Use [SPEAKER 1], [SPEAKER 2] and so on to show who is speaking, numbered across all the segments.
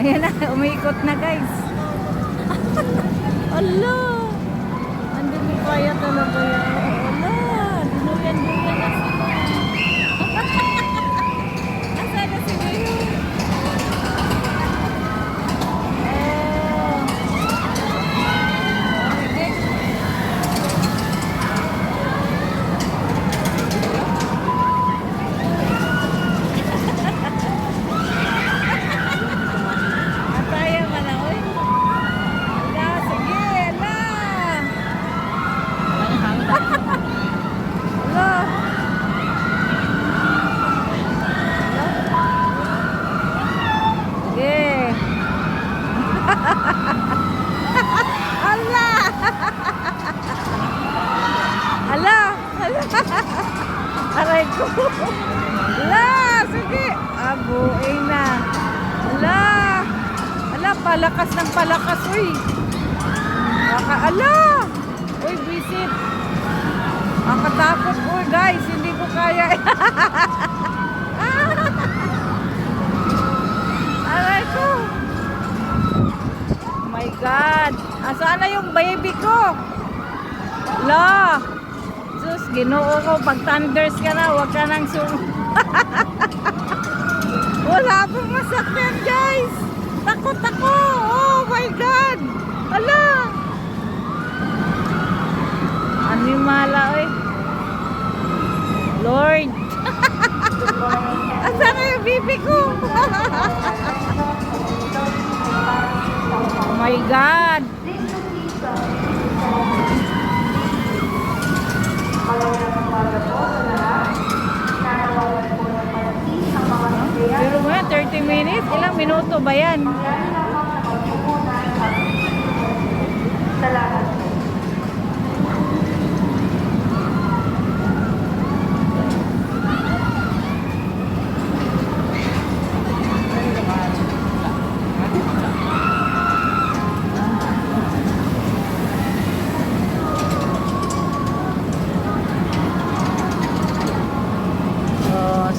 [SPEAKER 1] Ayan na, umiikot na guys. Ala! Ala. Ala. Aray ko. Ala, sige. Abuing na. Ala. Ala, palakas ng palakas, uy. Baka, ala. Uy, visit. Makatakot, uy, guys. Hindi ko kaya. Aray ko. Oh my God. Asaan na yung baby ko? La. Sus, ginoo ko. Pag thunders ka na, huwag ka nang sum... Wala pong masakyan, guys. Takot ako. Oh my God. Ala. Animala, eh. Lord. Asan na yung bibi ko? My God. Pero yan, 30 minutes? Ilang minuto ba yan? Oh,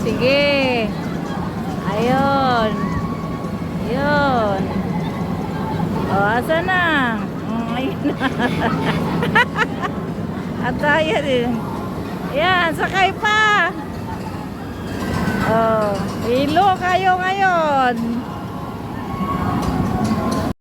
[SPEAKER 1] sige. Ayun. Ayun. Oh, asa na? Mm, ayun na. At tayo din. Yan, sakay pa. Oh, ilo kayo ngayon.